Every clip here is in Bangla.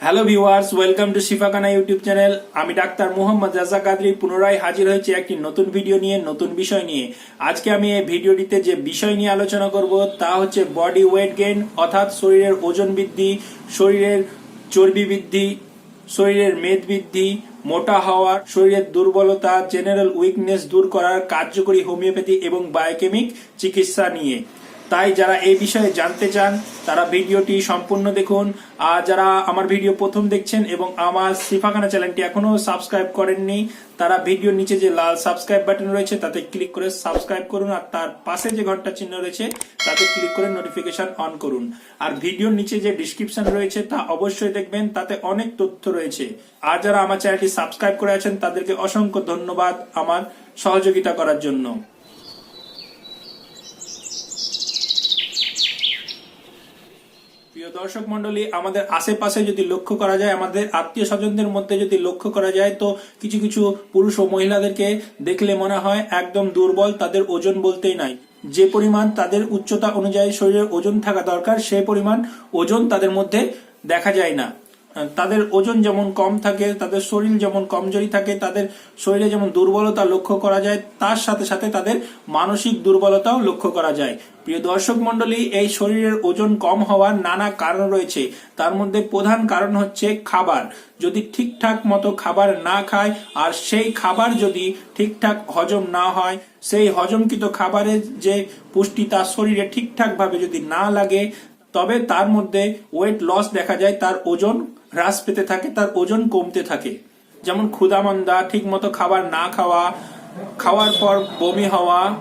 Hello viewers welcome to Shifakhana YouTube channel আমি ডাক্তার মোহাম্মদ রাজা কাদরি পুনরায় হাজির হয়েছি একটি নতুন ভিডিও নিয়ে, নতুন বিষয় নিয়ে। আজকে আমি এই ভিডিওটিতে যে বিষয় নিয়ে আলোচনা করব, তা হচ্ছে বডি ওয়েট গেইন অর্থাৎ শরীরের ওজন বৃদ্ধি, শরীরের চর্বি বৃদ্ধি, শরীরের মেদ বৃদ্ধি, মোটা হওয়া, শরীরের দুর্বলতা জেনারেল উইকনেস দূর করার কার্যকরী হোমিওপ্যাথি এবং বায়োকেমিক চিকিৎসা নিয়ে। তাই যারা এই বিষয়ে জানতে চান, তারা ভিডিওটি সম্পূর্ণ দেখুন। আর যারা আমার ভিডিও প্রথম দেখছেন এবং আমার সিফাখানা চ্যানেলটি এখনও সাবস্ক্রাইব করেননি, তারা ভিডিওর নিচে যে লাল সাবস্ক্রাইব বাটন রয়েছে, তাতে ক্লিক করে সাবস্ক্রাইব করুন। আর তার পাশে যে ঘণ্টা চিহ্ন রয়েছে, তাতে ক্লিক করে নোটিফিকেশন অন করুন। আর ভিডিওর নিচে যে ডিসক্রিপশন রয়েছে, তা অবশ্যই দেখবেন, তাতে অনেক তথ্য রয়েছে। আর যারা আমার চ্যানেলটি সাবস্ক্রাইব করে আছেন, তাদেরকে অসংখ্য ধন্যবাদ আমার সহযোগিতা করার জন্য। প্রিয় দর্শক মন্ডলী আমাদের আশেপাশে যদি লক্ষ্য করা যায়, আমাদের আত্মীয় স্বজনদের মধ্যে যদি লক্ষ্য করা যায়, তো কিছু কিছু পুরুষ ও মহিলাদেরকে দেখলে মনে হয় একদম দুর্বল, তাদের ওজন বলতেই নাই। যে পরিমাণ তাদের উচ্চতা অনুযায়ী শরীরের ওজন থাকা দরকার সেই পরিমাণ ওজন তাদের মধ্যে দেখা যায় না। তাদের ওজন যেমন কম থাকে, তাদের শরীর যেমন কমজোরি থাকে, তাদের শরীরে যেমন দুর্বলতা লক্ষ্য করা যায়, তার সাথে সাথে তাদের মানসিক দুর্বলতাও লক্ষ্য করা যায়। প্রিয় দর্শক মন্ডলী এই শরীরের ওজন কম হওয়ার নানা কারণ রয়েছে। তার মধ্যে প্রধান কারণ হচ্ছে খাবার। যদি ঠিকঠাক মতো খাবার না খায়, আর সেই খাবার যদি ঠিকঠাক হজম না হয়, সেই হজমকৃত খাবারের যে পুষ্টি তার শরীরে ঠিকঠাক ভাবে যদি না লাগে, তবে তার মধ্যে ওয়েট লস দেখা যায়, তার ওজন হ্রাস পেতে থাকে, তার ওজন কমতে থাকে। যেমন ক্ষুদামন্দা ঠিক মতো খাবার না খাওয়া, খাওয়ার পর বমি হওয়া,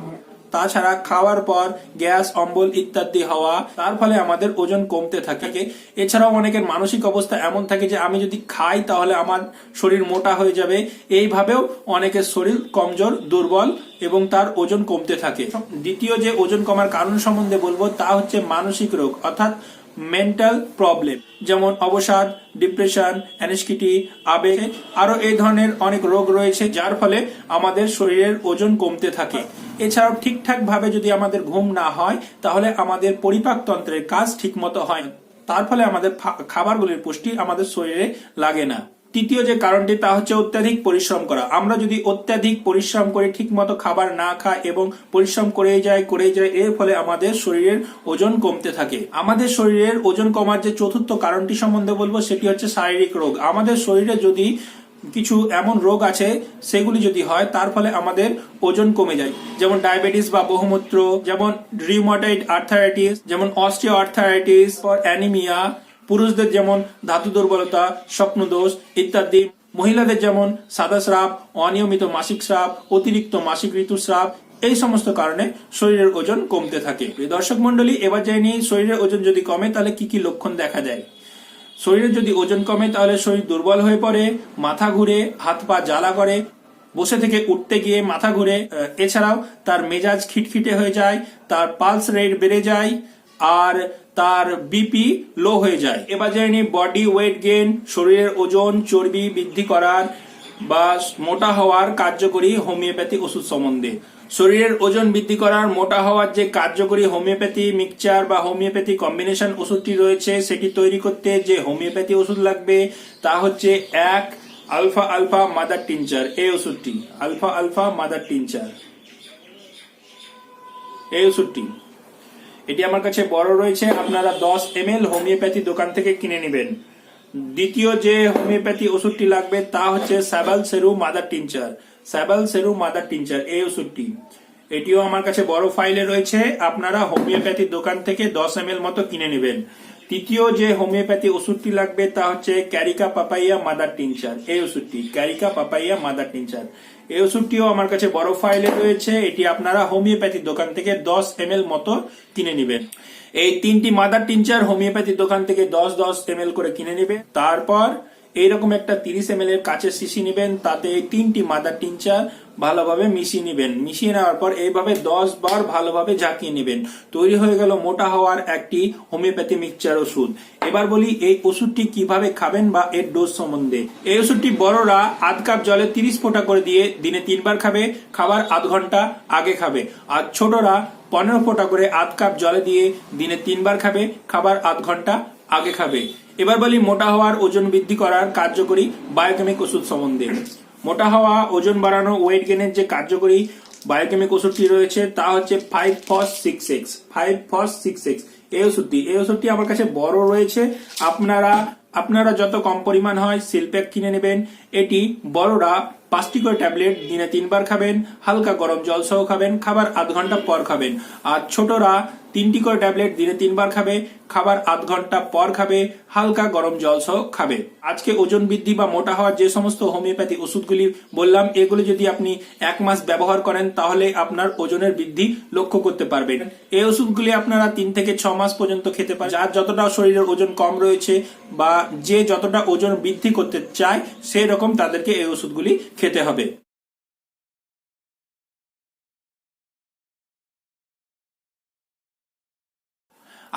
তাছাড়া খাওয়ার পর গ্যাস, অম্বল ইত্যাদি হওয়া, তার ফলে আমাদের ওজন কমতে থাকে। এছাড়াও অনেকের মানসিক অবস্থা এমন থাকে যে, আমি যদি খাই তাহলে আমার শরীর মোটা হয়ে যাবে। এইভাবেও অনেকের শরীর কমজোর, দুর্বল এবং তার ওজন কমতে থাকে। দ্বিতীয় যে ওজন কমার কারণ সম্বন্ধে বলব, তা হচ্ছে মানসিক রোগ। অর্থাৎ মেন্টাল প্রবলেম যেমন অবসাদ ডিপ্রেশন অ্যানিসকিটি আবেগ, আরও এই ধরনের অনেক রোগ রয়েছে, যার ফলে আমাদের শরীরের ওজন কমতে থাকে এছাড়াও ঠিকঠাক ভাবে যদি আমাদের ঘুম না হয়, তাহলে আমাদের পরিপাকতন্ত্রের কাজ ঠিকমতো হয়। তার ফলে আমাদের খাবারগুলির পুষ্টি আমাদের শরীরে লাগে না তৃতীয় যে কারণটি, তা হচ্ছে অত্যাধিক পরিশ্রম করা। আমরা যদি অত্যাধিক পরিশ্রম করে, ঠিকমতো খাবার না খাই এবং পরিশ্রম করে যাই করে যাই এর ফলে আমাদের শরীরের ওজন কমতে থাকে। আমাদের শরীরের ওজন কমার যে চতুর্থ কারণটি সম্বন্ধে বলব, সেটি হচ্ছে শারীরিক রোগ। আমাদের শরীরে যদি কিছু এমন রোগ আছে, সেগুলি যদি হয়, তার ফলে আমাদের ওজন কমে যায়। যেমন ডায়াবেটিস বা বহুমূত্র, যেমন রিউমাটয়েড আর্থারাইটিস যেমন অস্টিও আর্থারাইটিস অ্যানিমিয়া পুরুষদের যেমন ধাতু দুর্বলতা স্বপ্নদোষ ইত্যাদি, মহিলাদের যেমন সাদা স্রাব, অনিয়মিত মাসিক স্রাব, অতিরিক্ত মাসিক ঋতুস্রাব এই সমস্ত কারণে শরীরের ওজন কমতে থাকে। দর্শক মন্ডলী এবার জানি শরীরের ওজন যদি কমে, তাহলে কি কি লক্ষণ দেখা যায়? শরীরের যদি ওজন কমে, তাহলে শরীর দুর্বল হয়ে পড়ে, মাথা ঘুরে, হাত পা জ্বালা করে, বসে থেকে উঠতে গিয়ে মাথা ঘুরে, এছাড়াও তার মেজাজ খিটখিটে হয়ে যায়, তার পালস রেট বেড়ে যায়, আর তার বিপি লো হয়ে যায়। এবার জানি বডি ওয়েট গেইন শরীরের ওজন, চর্বি বৃদ্ধি করার বা মোটা হওয়ার কার্যকরী হোমিওপ্যাথি ওষুধ সম্বন্ধে। শরীরের ওজন বৃদ্ধি করার, মোটা হওয়ার যে কার্যকরী হোমিওপ্যাথি মিক্সচার বা হোমিওপ্যাথি কম্বিনেশন ওষুধটি রয়েছে, সেটি তৈরি করতে যে হোমিওপ্যাথি ওষুধ লাগবে, তা হচ্ছে এক আলফা আলফা মাদার টিনচার এই ওষুধটি আলফা আলফা মাদার টিনচার এই ওষুধটি। এটি আমার কাছে বড় রয়েছে। আপনারা দশ এম এল হোমিওপ্যাথি দোকান থেকে কিনে নেবেন। দ্বিতীয় যে হোমিওপ্যাথি ওষুধটি লাগবে তা হচ্ছে sabal serru mother tincture. Sabal serru mother tincture, এই ওষুধটি। এটিও আমার কাছে বড় ফাইলে রয়েছে। আপনারা হোমিওপ্যাথি দোকান থেকে দশ এম এল মতো কিনে নেবেন। তৃতীয় যে হোমিওপ্যাথি ওষুধটি লাগবে তা হচ্ছে ক্যারিকা পাপাইয়া মাদার টিনচার, এই ওষুধটি। Carica papaya mother tincture. এই ওষুধটিও আমার কাছে বড় ফাইলে রয়েছে। এটি আপনারা হোমিওপ্যাথি দোকান থেকে দশ এম মতো কিনে নেবেন। এই তিনটি মাদার টিনচার হোমিওপ্যাথি দোকান থেকে দশ দশ এম করে কিনে নেবে। তারপর এইরকম একটা তিরিশ এম এর কাছে শিশি নেবেন। তাতে তিনটি মাদার টিনচার ভালোভাবে মিশিয়ে নেবেন। মিশিয়ে নেওয়ার পর এইভাবে দশ বার ভালোভাবে ঝাঁকিয়ে নেবেন। তৈরি হয়ে গেল মোটা হওয়ার একটি হোমিওপ্যাথি মিক্সচার ওষুধ। এবার বলি এই ওষুধটি কীভাবে খাবেন বা এর ডোজ সম্বন্ধে। এই ওষুধটি বড়রা আধ কাপ জলে তিরিশ ফোঁটা করে দিয়ে দিনে তিনবার খাবে, খাবার আধ ঘণ্টা আগে খাবে। আর ছোটরা পনেরো ফোঁটা করে আধ কাপ জলে দিয়ে দিনে তিনবার খাবে, খাবার আধ ঘণ্টা আগে খাবে। এবার বলি মোটা হওয়ার ওজন বৃদ্ধি করার কার্যকরী বায়োকেমিক ওষুধ সম্বন্ধে। মোটা হওয়া, ওজন বাড়ানো ওয়েট গেনের যে কার্যকরী বায়োকেমিক ওষুধটি রয়েছে, তা হচ্ছে five phos six six five phos six six এই ওষুধটি এই ওষুধটি আমার কাছে বড় রয়েছে। আপনারা আপনারা যত কম পরিমাণ হয় শিল্পে কিনে নেবেন, এটি বড়রা পাঁচটি করে ট্যাবলেট দিনে তিনবার খাবেন, হালকা গরম জল সহ খাবেন, খাবার আধ ঘণ্টা পর খাবেন। আর ছোটরা তিনটি করে ট্যাবলেট দিনে তিনবার খাবে, খাবার আধ ঘণ্টা পর খাবে, হালকা গরম জল সহ খাবে। আজকে ওজন বৃদ্ধি বা মোটা হওয়ার যে সমস্ত হোমিওপ্যাথি ওষুধগুলি বললাম, এগুলো যদি আপনি এক মাস ব্যবহার করেন, তাহলে আপনার ওজনের বৃদ্ধি লক্ষ্য করতে পারবেন। এই ওষুধগুলি আপনারা তিন থেকে ছ মাস পর্যন্ত খেতে পারেন। যার যতটা শরীরের ওজন কম রয়েছে বা যে যতটা ওজন বৃদ্ধি করতে চায়, সেই রকম তাদেরকে এই ওষুধগুলি খেতে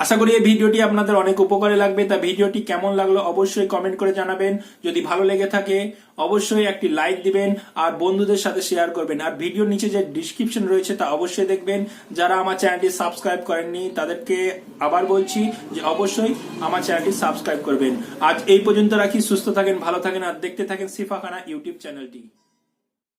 আশা করি এই ভিডিওটি আপনাদের অনেক উপকারে লাগবে। তা ভিডিওটি কেমন লাগল অবশ্যই কমেন্ট করে জানাবেন। যদি ভালো লেগে থাকে, অবশ্যই একটি লাইক দিবেন আর বন্ধুদের সাথে শেয়ার করবেন। আর ভিডিওর নিচে যে ডিসক্রিপশন রয়েছে তা অবশ্যই দেখবেন। যারা আমার চ্যানেলটি সাবস্ক্রাইব করেননি, তাদেরকে আবার বলছি যে অবশ্যই আমার চ্যানেলটি সাবস্ক্রাইব করবেন। আজ এই পর্যন্ত রাখি। সুস্থ থাকেন, ভালো থাকেন, আর দেখতে থাকেন সিফাখানা ইউটিউব চ্যানেলটি